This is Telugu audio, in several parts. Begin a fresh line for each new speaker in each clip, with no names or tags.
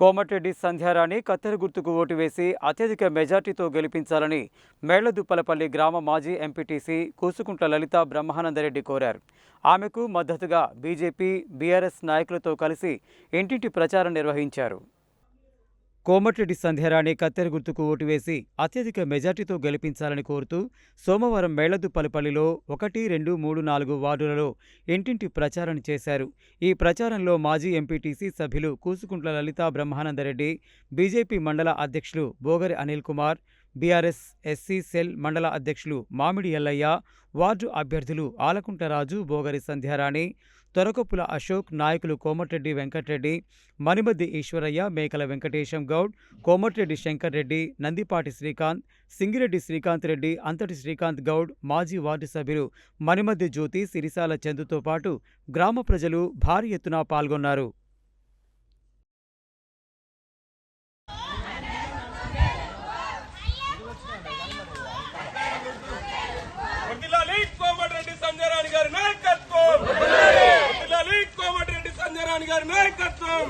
కోమటిరెడ్డి సంధ్యారాణి కత్తెర గుర్తుకు ఓటు వేసి అత్యధిక మెజార్టీతో గెలిపించాలని మేళ్ళదుప్పలపల్లి గ్రామ మాజీ ఎంపీటీసీ కూసుకుంట్ల లలిత బ్రహ్మానందరెడ్డి కోరారు. ఆమెకు మద్దతుగా బీజేపీ బీఆర్ఎస్ నాయకులతో కలిసి ఇంటింటి ప్రచారం నిర్వహించారు. కోమటిరెడ్డి సంధ్యారాణి కత్తెర గుర్తుకు ఓటు వేసి అత్యధిక మెజార్టీతో గెలిపించాలని కోరుతూ సోమవారం మేళ్ళదుప్పలపల్లిలో ఒకటి రెండు మూడు నాలుగు వార్డులలో ఇంటింటి ప్రచారం చేశారు. ఈ ప్రచారంలో మాజీ ఎంపీటీసీ సభ్యులు కూసుకుంట్ల లలితా బ్రహ్మానందరెడ్డి బీజేపీ మండల అధ్యక్షులు Bogari Anil Kumar BRS SC cell మండల అధ్యక్షులు మామిడి ఎల్లయ్య వార్డు అభ్యర్థులు ఆలకుంటరాజు బోగరి సంధ్యారాణి తొరకొప్పుల అశోక్ నాయకులు కోమటిరెడ్డి వెంకటరెడ్డి మణిమద్ది ఈశ్వరయ్య మేకల వెంకటేశం గౌడ్ కోమటిరెడ్డి శంకర్ రెడ్డి నందిపాటి శ్రీకాంత్ సింగిరెడ్డి శ్రీకాంత్ రెడ్డి అంతటి శ్రీకాంత్ గౌడ్ మాజీ వార్డు సభ్యులు మణిమద్ది జ్యోతి సిరిసాల చందుతో పాటు గ్రామ ప్రజలు భారీ ఎత్తున పాల్గొన్నారు
వర్ధిల్లాలి కోమటిరెడ్డి సంజయరాణి గారి నాయకత్వం వర్ధిల్లాలి కోమటిరెడ్డి సంజయరాణి గారి నాయకత్వం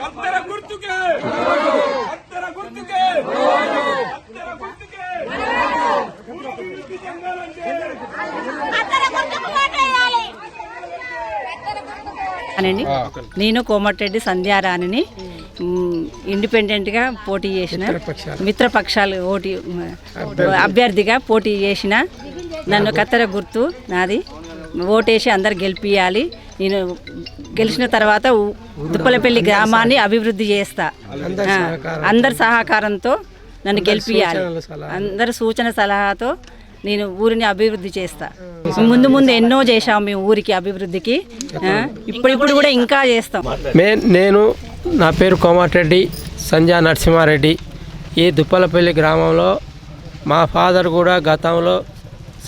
కత్తెర గుర్తుకే కత్తెర గుర్తుకే కత్తెర గుర్తుకే అభివృద్ధి చెందాలంటే
అత్తర గుర్తుకు ఓటేయాలి
అనండి. నేను కోమటిరెడ్డి సంధ్యారాణిని ఇండిపెండెంట్గా పోటీ చేసిన మిత్రపక్షాలు. ఓటీ అభ్యర్థిగా పోటీ చేసిన నన్ను కత్తెర గుర్తు నాది. ఓటేసి అందరు గెలిపియాలి. నేను గెలిచిన తర్వాత దుప్పలపల్లి గ్రామాన్ని అభివృద్ధి చేస్తా. అందరి సహకారంతో. నన్ను గెలిపియాలి. అందరి సూచన సలహాతో నేను ఊరిని అభివృద్ధి చేస్తా. ముందు ముందు ఎన్నో చేశాం మేము ఊరికి అభివృద్ధికి. ఇప్పుడు ఇప్పుడు కూడా ఇంకా చేస్తాం.
మే నేను నా పేరు కోమటిరెడ్డి సంజయ్ నరసింహారెడ్డి. ఈ దుప్పలపల్లి గ్రామంలో మా ఫాదర్ కూడా గతంలో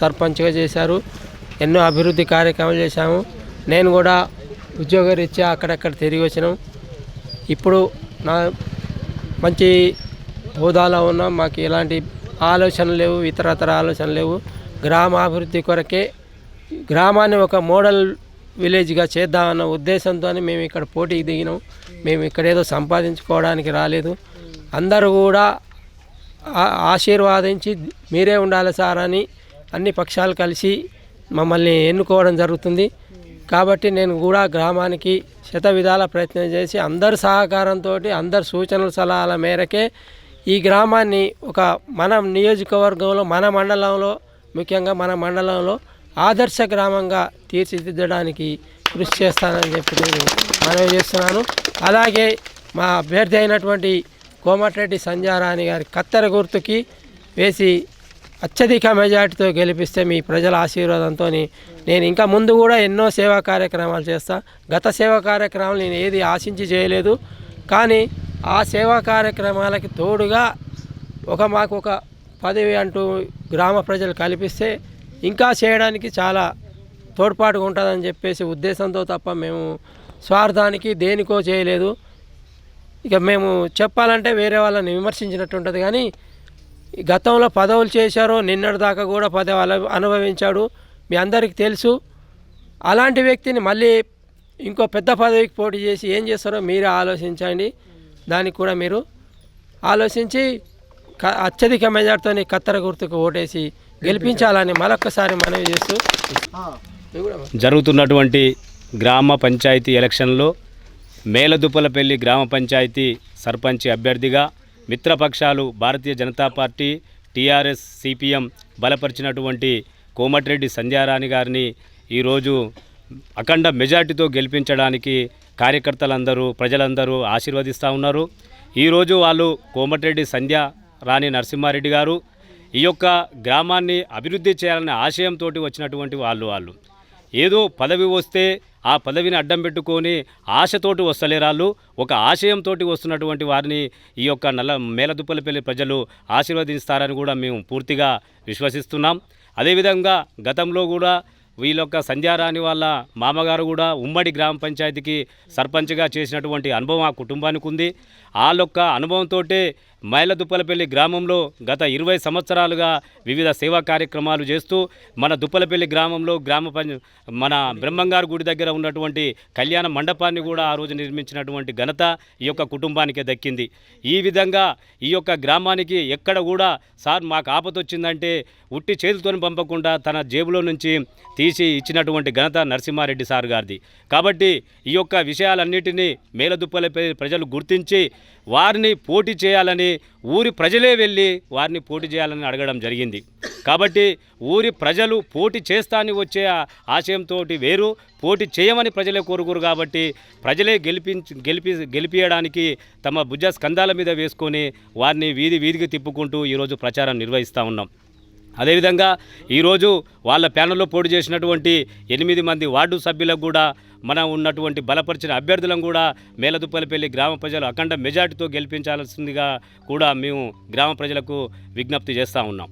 సర్పంచ్గా చేశారు. ఎన్నో అభివృద్ధి కార్యక్రమాలు చేశాము. నేను కూడా ఉద్యోగరీత్యా అక్కడక్కడ తిరిగి వచ్చినాం. ఇప్పుడు నా మంచి హోదాలో ఉన్నాం. మాకు ఎలాంటి ఆలోచనలు లేవు ఇతరతర ఆలోచనలు లేవు. గ్రామాభివృద్ధి కొరకే గ్రామాన్ని ఒక మోడల్ విలేజ్గా చేద్దామన్న ఉద్దేశంతో మేము ఇక్కడ పోటీకి దిగినాం. మేము ఇక్కడ ఏదో సంపాదించుకోవడానికి రాలేదు. అందరూ కూడా ఆశీర్వాదించి మీరే ఉండాలి సార్ అని అన్ని పక్షాలు కలిసి మమ్మల్ని ఎన్నుకోవడం జరుగుతుంది. కాబట్టి నేను కూడా గ్రామానికి శత విధాల ప్రయత్నం చేసి అందరి సహకారంతో అందరి సూచనల సలహాల మేరకే ఈ గ్రామాన్ని ఒక మన నియోజకవర్గంలో మన మండలంలో ముఖ్యంగా మన మండలంలో ఆదర్శ గ్రామంగా తీర్చిదిద్దడానికి కృషి చేస్తానని చెప్పి నేను మనవి చేస్తున్నాను. అలాగే మా అభ్యర్థి అయినటువంటి కోమటిరెడ్డి సంజారాణి గారి కత్తెర గుర్తుకి వేసి అత్యధిక మెజార్టీతో గెలిపిస్తే మీ ప్రజల ఆశీర్వాదంతో నేను ఇంకా ముందు కూడా ఎన్నో సేవా కార్యక్రమాలు చేస్తా. గత సేవా కార్యక్రమాలు నేను ఏది ఆశించి చేయలేదు. కానీ ఆ సేవా కార్యక్రమాలకి తోడుగా ఒక మాకు ఒక పదవి అంటూ గ్రామ ప్రజలు కల్పిస్తే ఇంకా చేయడానికి చాలా తోడ్పాటుగా ఉంటుందని చెప్పేసి ఉద్దేశంతో తప్ప మేము స్వార్థానికి దేనికో చేయలేదు. ఇక మేము చెప్పాలంటే వేరే వాళ్ళని విమర్శించినట్టు ఉంటుంది కానీ గతంలో పదవులు చేశారో నిన్నటి దాకా కూడా పదవి అల- అనుభవించాడు. మీ అందరికీ తెలుసు. అలాంటి వ్యక్తిని మళ్ళీ ఇంకో పెద్ద పదవికి పోటీ చేసి ఏం చేస్తారో మీరే ఆలోచించండి. దానికి కూడా మీరు ఆలోచించి అత్యధిక మెజార్టీతో కత్తెర గుర్తుకు ఓటేసి గెలిపించాలని మరొక్కసారి మనవి చేస్తూ
జరుగుతున్నటువంటి గ్రామ పంచాయతీ ఎలక్షన్లో మేలదుప్పలపల్లి గ్రామ పంచాయతీ సర్పంచ్ అభ్యర్థిగా మిత్రపక్షాలు Bharatiya Janata party TRS CPM బలపరిచినటువంటి Komatireddy Sandhyarani గారిని ఈరోజు అఖండ మెజార్టీతో గెలిపించడానికి కార్యకర్తలందరూ ప్రజలందరూ ఆశీర్వదిస్తూ ఉన్నారు. ఈరోజు వాళ్ళు కోమటిరెడ్డి సంధ్య రాణి నరసింహారెడ్డి గారు. ఈ యొక్క గ్రామాన్ని అభివృద్ధి చేయాలనే ఆశయంతో వచ్చినటువంటి వాళ్ళు వాళ్ళు. ఏదో పదవి వస్తే ఆ పదవిని అడ్డం పెట్టుకొని ఆశతోటి వస్తలేరాళ్ళు ఒక ఆశయంతో వస్తున్నటువంటి వారిని ఈ యొక్క నల్ల మేలదుప్పలపల్లి ప్రజలు ఆశీర్వదిస్తారని కూడా మేము పూర్తిగా విశ్వసిస్తున్నాం. అదేవిధంగా గతంలో కూడా వీళ్ళొక్క సంధ్యారాణి వాళ్ళ మామగారు కూడా ఉమ్మడి గ్రామ పంచాయతీకి సర్పంచ్గా చేసినటువంటి అనుభవం ఆ కుటుంబానికి ఉంది. వాళ్ళొక్క అనుభవంతో మైలదుప్పలపల్లి గ్రామంలో గత ఇరవై సంవత్సరాలుగా వివిధ సేవా కార్యక్రమాలు చేస్తూ మన దుప్పలపల్లి గ్రామంలో గ్రామ పంచ మన బ్రహ్మంగారు గుడి దగ్గర ఉన్నటువంటి కళ్యాణ మండపాన్ని కూడా ఆ రోజు నిర్మించినటువంటి ఘనత ఈ యొక్క కుటుంబానికే దక్కింది. ఈ విధంగా ఈ యొక్క గ్రామానికి ఎక్కడ కూడా సార్ మాకు ఆపతొచ్చిందంటే ఉట్టి చేతులతో పంపకుండా తన జేబులో నుంచి తీసి ఇచ్చినటువంటి ఘనత నరసింహారెడ్డి సార్ గారిది. కాబట్టి ఈ యొక్క విషయాలన్నిటినీ మేలదుప్పలపై ప్రజలు గుర్తించి వారిని పోటీ చేయాలని ఊరి ప్రజలే వెళ్ళి వారిని పోటీ చేయాలని అడగడం జరిగింది. కాబట్టి ఊరి ప్రజలు పోటీ చేస్తా అని వచ్చే ఆశయంతో వేరు పోటీ చేయమని ప్రజలే కోరుకోరు కాబట్టి ప్రజలే గెలిపించి గెలిపి గెలిపించడానికి తమ భుజ స్కంధాల మీద వేసుకొని వారిని వీధి వీధికి తిప్పుకుంటూ ఈరోజు ప్రచారం నిర్వహిస్తూ ఉన్నాం. అదేవిధంగా ఈరోజు వాళ్ళ ప్యానల్లో పోటీ చేసినటువంటి ఎనిమిది మంది వార్డు సభ్యులకు కూడా మనం ఉన్నటువంటి బలపరిచిన అభ్యర్థులను కూడా మేలదుప్పలపల్లి గ్రామ ప్రజలు అఖండ మెజార్టీతో గెలిపించాల్సిందిగా కూడా మేము గ్రామ ప్రజలకు విజ్ఞప్తి చేస్తూ ఉన్నాం.